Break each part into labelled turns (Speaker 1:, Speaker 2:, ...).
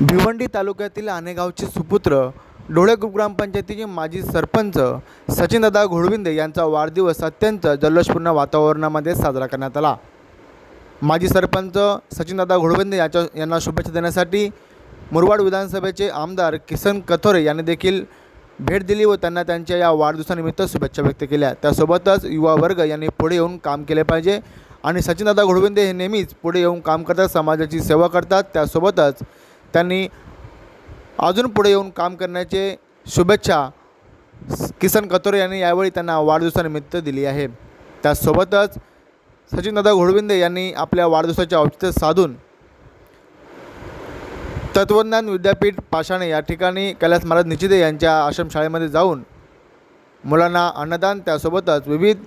Speaker 1: भिवंडी तालुक्यातील आनेगावचे सुपुत्र डोळे ग्रामपंचायतीचे माजी सरपंच सचिनदादा घोडविंदे यांचा वाढदिवस अत्यंत जल्लोषपूर्ण वातावरणामध्ये साजरा करण्यात आला. माजी सरपंच सचिनदादा घोडविंदे यांच्या यांना शुभेच्छा देण्यासाठी मुरवाड विधानसभेचे आमदार किसन कथोरे यांनी देखील भेट दिली व त्यांना त्यांच्या या वाढदिवसानिमित्त शुभेच्छा व्यक्त केल्या. त्यासोबतच युवा वर्ग यांनी पुढे येऊन काम केले पाहिजे आणि सचिनदादा घोडविंदे हे नेहमीच पुढे येऊन काम करतात समाजाची सेवा करतात. त्यासोबतच त्यांनी अजून पुढे येऊन काम करण्याचे शुभेच्छा किसन कतोरे यांनी यावेळी त्यांना वाढदिवसानिमित्त दिली आहे. त्यासोबतच सचिनदादा घोडविंदे यांनी आपल्या वाढदिवसाचे औचित्य साधून तत्वज्ञान विद्यापीठ पाषाणे या ठिकाणी कैलास महाराज निचिदे यांच्या आश्रमशाळेमध्ये जाऊन मुलांना अन्नदान त्यासोबतच विविध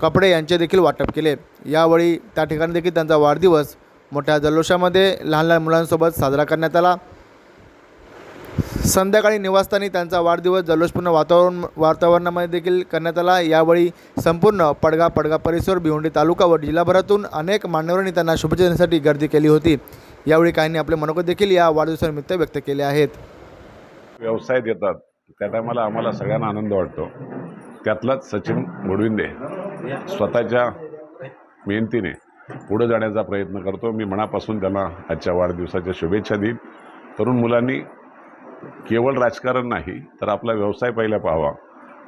Speaker 1: कपडे यांचे देखील वाटप केले. यावेळी त्या ठिकाणी देखील त्यांचा वाढदिवस मोठ्या जल्लोषामध्ये लहान लहान मुलांसोबत साजरा करण्यात आला. संध्याकाळी निवासस्थानी त्यांचा वाढदिवस जल्लोषपूर्ण वातावरण वातावरणामध्ये देखील करण्यात आला. यावेळी संपूर्ण पडगा पडगा परिसर भिवंडी तालुका व जिल्हाभरातून अनेक मान्यवरांनी त्यांना शुभेच्छा देण्यासाठी गर्दी केली होती. यावेळी काहींनी आपले मनोगत देखील या वाढदिवसानिमित्त व्यक्त केले आहेत.
Speaker 2: व्यवसाय देतात त्या टायमाला आम्हाला सगळ्यांना आनंद वाटतो. त्यातलाच सचिन घोडविंदे स्वतःच्या मेहनतीने पुढे जाण्याचा प्रयत्न करतो. मी मनापासून त्यांना आजच्या वाढदिवसाच्या शुभेच्छा देईन. तरुण मुलांनी केवळ राजकारण नाही तर आपला व्यवसाय पहिला पाहावा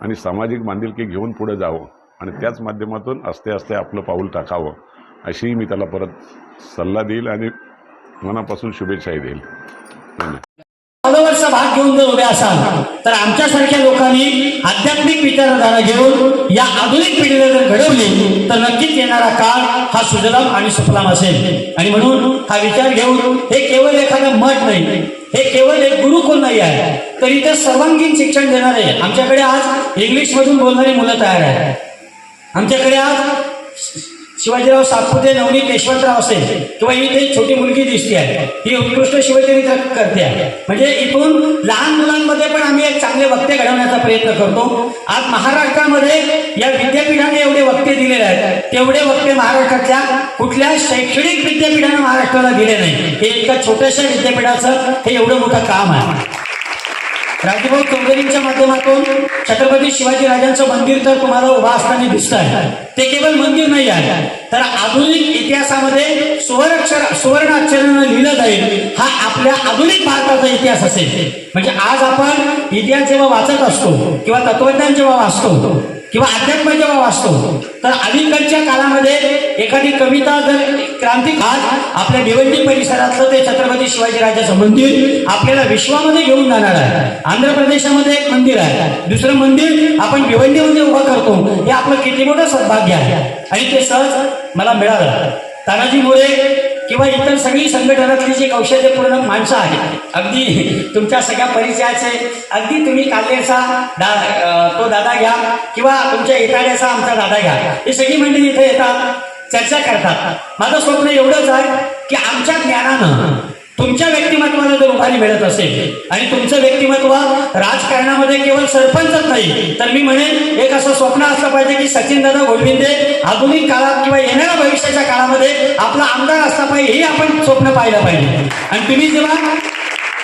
Speaker 2: आणि सामाजिक बांधिलकी घेऊन पुढे जावं आणि त्याच माध्यमातून असते असते आपलं पाऊल टाकावं अशीही मी त्याला परत सल्ला देईल आणि मनापासून शुभेच्छाही देईल. धन्यवाद.
Speaker 3: फॉलोअर्सचा भाग घेऊन जर उभे असाल तर आमच्यासारख्या लोकांनी आध्यात्मिक विचारधारा घेऊन या आधुनिक पिढीला जर घडवली तर नक्कीच येणारा काळ हा सुजलाम आणि सुफलाम असेल. आणि म्हणून हा विचार घेऊन हे केवळ एखादं मठ नाही हे केवळ एक गुरुकुल नाही आहे तर इथे सर्वांगीण शिक्षण देणारे आमच्याकडे आज इंग्लिशमधून बोलणारी मुलं तयार आहेत. आमच्याकडे आज शिवाजीराव सातपुते नवनीत यशवंतराव असेल किंवा इथे एक छोटी मुलगी दिसते आहे ही उत्कृष्ट शिवचरित्र करते आहे. म्हणजे इथून लहान मुलांमध्ये पण आम्ही एक चांगले वक्ते घडवण्याचा प्रयत्न करतो. आज महाराष्ट्रामध्ये या विद्यापीठाने एवढे वक्ते दिलेले आहेत. तेवढे वक्ते महाराष्ट्रातल्या कुठल्या शैक्षणिक विद्यापीठानं महाराष्ट्राला दिले नाही. हे एका छोट्याशा विद्यापीठाचं हे एवढं मोठं काम आहे. राजभाऊ चौधरींच्या माध्यमातून छत्रपती शिवाजी राजांचं मंदिर तर तुम्हाला उभा असताना दिसत आहे ते केवळ मंदिर नाही आहे तर आधुनिक इतिहासामध्ये सुवर्णक्षर सुवर्ण अक्षरानं लिहिलं जाईल हा आपल्या आधुनिक भारताचा इतिहास असेल. म्हणजे आज आपण इतिहास जेव्हा वाचत असतो किंवा तत्वज्ञान जेव्हा वाचतो किंवा अध्यात्म जेव्हा वाचतो तर अलीकडच्या काळामध्ये एखादी कविता जर क्रांती आज आपल्या भिवंडी परिसरातलं ते छत्रपती शिवाजी राजाचं मंदिर आपल्याला विश्वामध्ये घेऊन जाणार आहे. आंध्र प्रदेशामध्ये एक मंदिर आहे. दुसरं मंदिर आपण भिवंडीमध्ये उभं करतो हे आपलं किती मोठं सद्भाग्य आहे. आणि ते सहज मला मिळालं. तानाजी मोरे किंवा इतर सगळी संघटनातली जी कौशल्यपूर्ण माणसं आहेत अगदी तुमच्या सगळ्या परिचयाचे अगदी तुम्ही काल्लेचा दा तो दादा घ्या किंवा तुमच्या एकाड्याचा आमचा दादा घ्या. ही सगळी मंडळी इथे येतात चर्चा करतात. माझं स्वप्न एवढंच आहे की आमच्या ज्ञानानं तुमच्या व्यक्तिमत्वाला जर उभारी मिळत असेल आणि तुमचं व्यक्तिमत्व राजकारणामध्ये केवळ सरपंचच नाही तर मी म्हणेन एक असं स्वप्न असलं पाहिजे की सचिन दादा गोडविंदे आधुनिक काळात किंवा येणाऱ्या भविष्याच्या काळामध्ये आपला आमदार असला पाहिजे हे आपण स्वप्न पाहिलं पाहिजे. आणि तुम्ही जेव्हा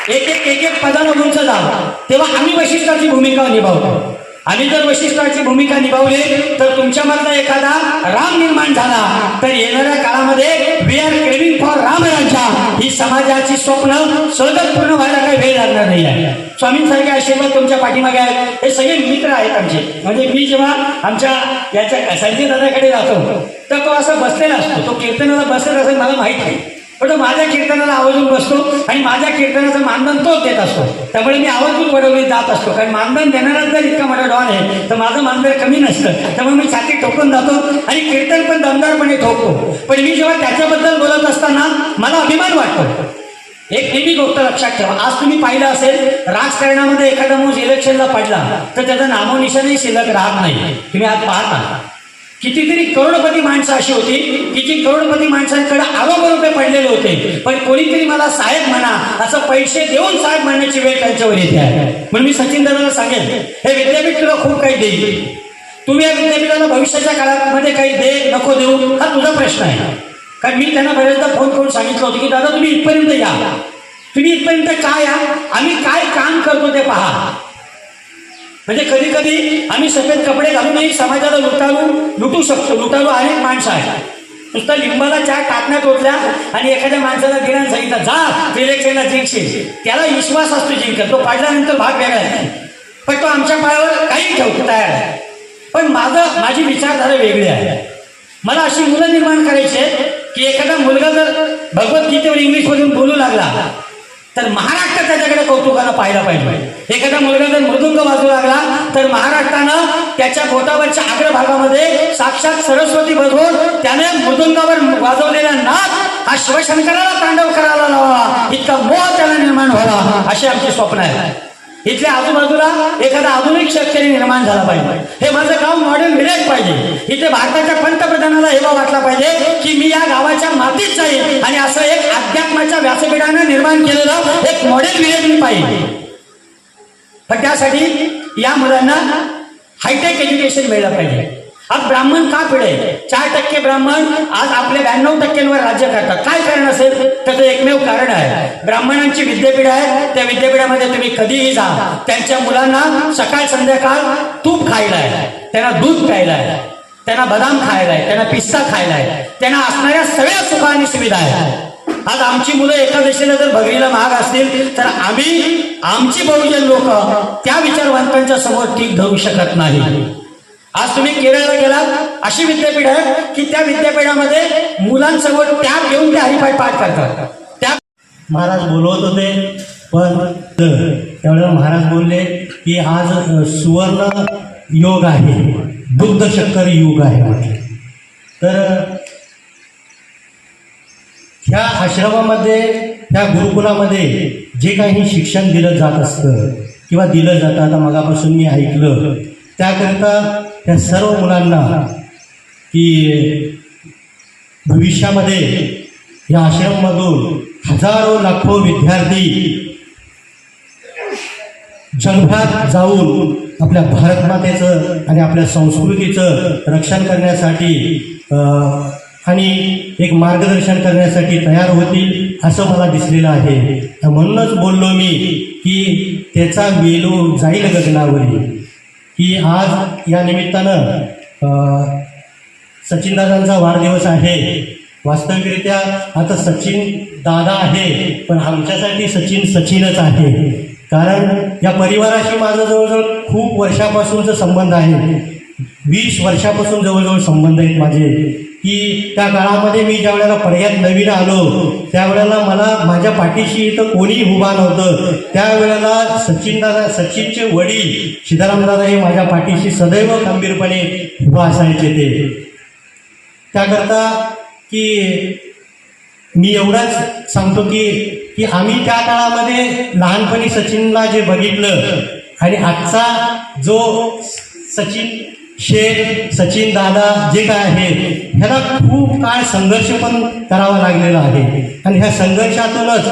Speaker 3: एक एक एक एक पदानं उंच जाल तेव्हा आम्ही वैशिष्ट्याची भूमिका निभावतो. आम्ही जर वशिष्ठाची भूमिका निभावली तर तुमच्यामधला एखादा राम निर्माण झाला तर येणाऱ्या काळामध्ये we are craving for Ram राजा ही समाजाची स्वप्न सहजच पूर्ण व्हायला काही वेळ लागणार नाही आहे स्वामींसारखे आशीर्वाद तुमच्या पाठीमागे आहेत. हे सगळे मित्र आहेत आमचे. म्हणजे मी जेव्हा आमच्या याच्या संजय दादाकडे जातो तर तो असा बसलेला असतो. तो कीर्तनाला बसलेला असेल मला माहीत नाही. पण तो माझ्या कीर्तनाला आवर्जून बसतो आणि माझ्या कीर्तनाचं मानधन तोच देत असतो. त्यामुळे मी आवर्जून वडवली जात असतो. कारण मानधन देणारा जर इतका मोठा डॉन आहे तर माझं मानधन कमी नसतं. त्यामुळे मी छाती ठोकून जातो आणि कीर्तन पण दमदारपणे ठोकतो. पण मी जेव्हा त्याच्याबद्दल बोलत असताना मला अभिमान वाटतो. एक नेहमी गोष्ट लक्षात ठेवा. आज तुम्ही पाहिलं असेल राजकारणामध्ये एखादा माणूस इलेक्शनला पडला तर त्याचा नामोनिशनही शिल्लक राहत नाही. तुम्ही आज पाहता. कितीतरी करोडपती माणसं अशी होती की जी करोडपती माणसांकडे अरोब रुपये पडलेले होते. पण कोणीतरी मला साहेब म्हणा असं पैसे देऊन साहेब म्हणण्याची वेळ त्यांच्यावर येते आहे. म्हणून मी सचिन दादाला सांगेन हे विद्यापीठ तुला खूप काही देईल. तुम्ही या विद्यापीठाला भविष्याच्या काळामध्ये काही दे नको देऊ हा तुझा प्रश्न आहे. कारण मी त्यांना बऱ्याचदा फोन करून सांगितलं होतं की दादा तुम्ही इथपर्यंत या. तुम्ही इथपर्यंत काय या? आम्ही काय काम करतो ते पहा. म्हणजे कधी कधी आम्ही सफेद कपडे घालूनही समाजाला लुटाळू लुटू शकतो. लुटाळू अनेक माणसं आहेत नुसतं लिंबाला चार टाकण्यात तोडल्या आणि एखाद्या माणसाला दिल्यानं सांगितलं जा इलेक्शनला जिंकशील. त्याला विश्वास असतो जिंकत. तो पाडल्यानंतर भाग वेगळा आहे. पण तो आमच्या पायावर काही ठेवतो तयार आहे. पण माझं माझी विचारधारा वेगळी आहे. मला अशी मुलं निर्माण करायची आहेत की एखादा मुलगा जर भगवद्गीतेवर इंग्लिशमधून बोलू लागला तर महाराष्ट्र त्याच्याकडे कौतुकानं पाहायला पाहिजे. एखादा मुलगा जर मृदुंग वाजू लागला तर महाराष्ट्रानं त्याच्या बोटावरच्या अग्रभागामध्ये साक्षात सरस्वती बघून त्याने मृदुंगावर वाजवलेला नाद हा शिवशंकराला तांडव करायला लावा. इतका मोह त्याला निर्माण व्हावा अशी आमची स्वप्न आहे. इथल्या आजूबाजूला एखादा आधुनिक शेतकरी निर्माण झाला पाहिजे. हे माझं गाव मॉडेल विलेज पाहिजे. इथे भारताच्या पंतप्रधानाला हेवा वाटला पाहिजे की मी या गावाच्या मातीत जाईल आणि असं एक अध्यात्माच्या व्यासपीठानं निर्माण केलेलं एक मॉडेल विलेज पाहिजे पण त्यासाठी या मुलांना हायटेक एज्युकेशन मिळलं पाहिजे. आज ब्राह्मण का पिढे? चार टक्के ब्राह्मण आज आपल्या ब्याण्णव टक्क्यांवर राज्य करतात. काय कारण असेल? त्याचं एकमेव कारण आहे. ब्राह्मणांची विद्यापीठ आहे. त्या विद्यापीठामध्ये तुम्ही कधीही जा. त्यांच्या मुलांना सकाळ संध्याकाळ तूप खायला आहे. त्यांना दूध प्यायला आहे. त्यांना बदाम खायला आहे त्यांना पिस्ता खायला आहे त्यांना असणाऱ्या सगळ्या सुख आणि सुविधा आहे. आज आमची मुलं एकादशीला जर भगरीला महाग असतील तर आम्ही आमची बहुजन लोक त्या विचारवंतांच्या समोर टीक धरू शकत नाही. आज तुम्ही केरळला गेलात अशी विद्यापीठ आहे की त्या विद्यापीठामध्ये मुलांसमोर त्या घेऊन ते हरिपाठ पाठ करतात. त्या
Speaker 4: महाराज बोलवत होते पण त्यावेळेला महाराज बोलले की आज सुवर्ण योग आहे दुग्ध शक्कर युग आहे म्हटले. तर ह्या आश्रमामध्ये ह्या गुरुकुलामध्ये जे काही शिक्षण दिलं जात असतं किंवा दिलं जातं आता मगापासून मी ऐकलं त्याकरिता त्या सर्व मुलांना की भविष्यामध्ये या आश्रममधून हजारो लाखो विद्यार्थी जगभरात जाऊन आपल्या भारतमातेचं आणि आपल्या संस्कृतीचं रक्षण करण्यासाठी आणि एक मार्गदर्शन करण्यासाठी तयार होतील असं मला दिसलेलं आहे. म्हणूनच बोललो मी की त्याचा वेलू जाईल गगनावरी की आज या निमित्तानं सचिन सचिनदादांचा वाढदिवस आहे. वास्तविकरित्या आता सचिन दादा आहे पण आमच्यासाठी सचिन सचिनच आहे. कारण या परिवाराशी माझा जवळजवळ खूप वर्षापासूनचा संबंध आहे. वीस वर्षापासून जवळजवळ संबंध आहेत माझे. की त्या काळामध्ये मी ज्या वेळेला पडग्यात नवीन आलो त्यावेळेला मला माझ्या पाठीशी इथं कोणीही उभा नव्हतं. त्यावेळेला सचिनदादा सचिनचे वडील सीतारामदादा हे माझ्या पाठीशी सदैव खंबीरपणे उभा असायचे ते. त्याकरता की मी एवढंच सांगतो की की आम्ही त्या काळामध्ये लहानपणी सचिनला जे बघितलं आणि आजचा जो सचिन शेख सचिन दादा जे काय आहे ह्याला खूप काळ संघर्ष पण करावा लागलेला आहे. आणि ह्या संघर्षातूनच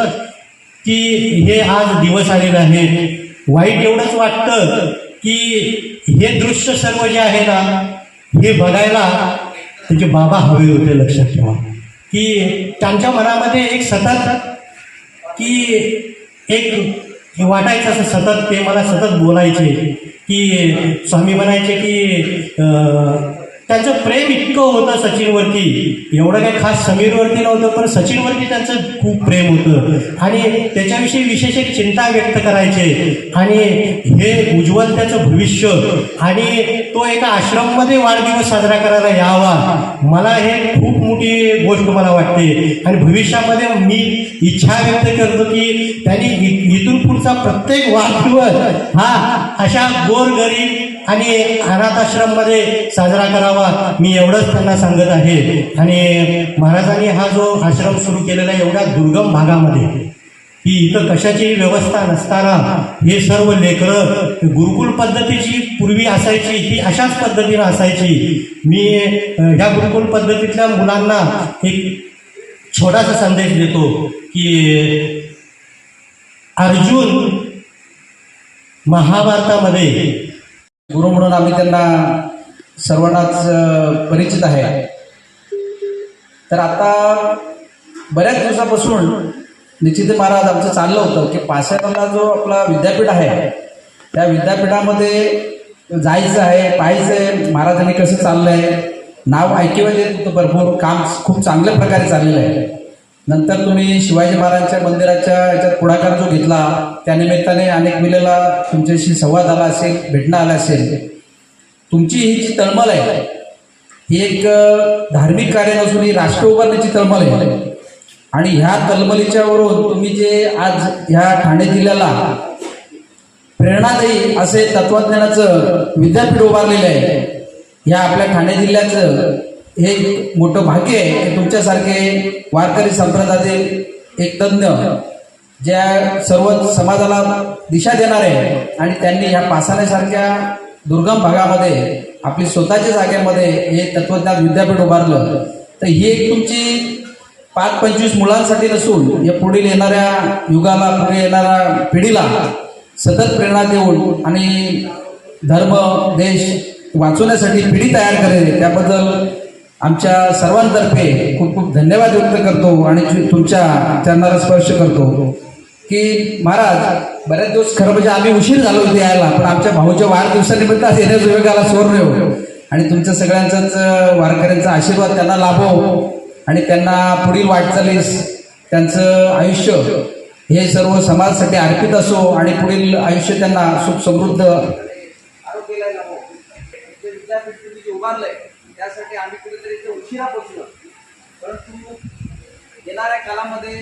Speaker 4: की हे आज दिवस आलेले आहेत. वाईट एवढंच वाटतं की हे दृश्य सर्व जे आहे ना हे बघायला त्यांचे बाबा हवे होते लक्षात ठेवा. की त्यांच्या मनामध्ये एक सतत की एक हे वाटायचं असं सतत ते मला सतत बोलायचे की स्वामी म्हणायचे की त्यांचं प्रेम इतकं होतं सचिनवरती. एवढं काही खास समीरवरती नव्हतं पण सचिनवरती त्यांचं खूप प्रेम होतं. आणि त्याच्याविषयी विशेष एक चिंता व्यक्त करायचे. आणि हे उज्ज्वल त्याचं भविष्य. आणि तो एका आश्रममध्ये वाढदिवस साजरा करायला यावा. मला हे खूप मोठी गोष्ट मला वाटते. आणि भविष्यामध्ये मी इच्छा व्यक्त करतो की त्यांनी इथून पुढचा प्रत्येक वाढदिवस हा अशा गोरगरीब आणि अनाथ आश्रममध्ये साजरा करावा मी एवढंच त्यांना सांगत आहे. आणि महाराजांनी हा जो आश्रम सुरू केलेला आहे एवढ्या दुर्गम भागामध्ये की इथं कशाची व्यवस्था नसताना हे सर्व लेकरं गुरुकुल पद्धतीची पूर्वी असायची ही अशाच पद्धतीनं असायची. मी ह्या गुरुकुल पद्धतीतल्या मुलांना एक छोटासा संदेश देतो की अर्जुन महाभारतामध्ये
Speaker 5: गुरु म्हणून आम्ही त्यांना सर्वांनाच परिचित आहे. तर आता बऱ्याच दिवसापासून निश्चित महाराज आमचं चाललं होतं की पाषाणाला जो आपला विद्यापीठ आहे त्या विद्यापीठामध्ये जायचं आहे पाहायचं आहे महाराजांनी कसं चाललं आहे नाव ऐकिवायला येत होतं भरपूर काम खूप चांगल्या प्रकारे चाललेलं आहे. नंतर तुम्ही शिवाजी महाराजांच्या मंदिराच्या याच्यात पुढाकार जो घेतला त्यानिमित्ताने अनेक वेळेला तुमच्याशी संवाद आला असेल भेटणं आलं असेल. तुमची ही जी तळमळ आहे ही एक धार्मिक कार्य नसून ही राष्ट्र उभारण्याची तळमळ आहे. आणि ह्या तळमळीच्या वरून तुम्ही जे आज ह्या ठाणे जिल्ह्याला प्रेरणादायी असे तत्वज्ञानाचं विद्यापीठ उभारलेलं आहे ह्या आपल्या ठाणे जिल्ह्याचं हे एक मोठं भाग्य आहे की तुमच्यासारखे वारकरी संप्रदायातील एक तज्ज्ञ ज्या सर्व समाजाला दिशा देणार आहे आणि त्यांनी ह्या पासाण्यासारख्या दुर्गम भागामध्ये आपली स्वतःच्या जागेमध्ये हे तत्वज्ञान विद्यापीठ उभारलं. तर ही एक तुमची पाच पंचवीस मुलांसाठी नसून या पुढील येणाऱ्या युगाला पुढे येणाऱ्या पिढीला सतत प्रेरणा देऊन आणि धर्म देश वाचवण्यासाठी पिढी तयार करेल त्याबद्दल आमच्या सर्वांतर्फे खूप खूप धन्यवाद व्यक्त करतो आणि तुमच्या चरणाला स्पर्श करतो की महाराज बऱ्याच दिवस खरं म्हणजे आम्ही उशीर झालो इथे यायला पण आमच्या भाऊच्या वाढदिवसानिमित्त आज येण्याचं विवेकाला सुवर्ण येऊ हो. आणि तुमच्या सगळ्यांचाच वारकऱ्यांचा आशीर्वाद त्यांना लाभो आणि त्यांना पुढील वाटचालीस त्यांचं आयुष्य हे सर्व समाजासाठी अर्पित असो आणि पुढील आयुष्य त्यांना सुख समृद्ध आरोग्याला त्यासाठी आम्ही कुठेतरी उशिरा पोचलो परंतु येणाऱ्या काळामध्ये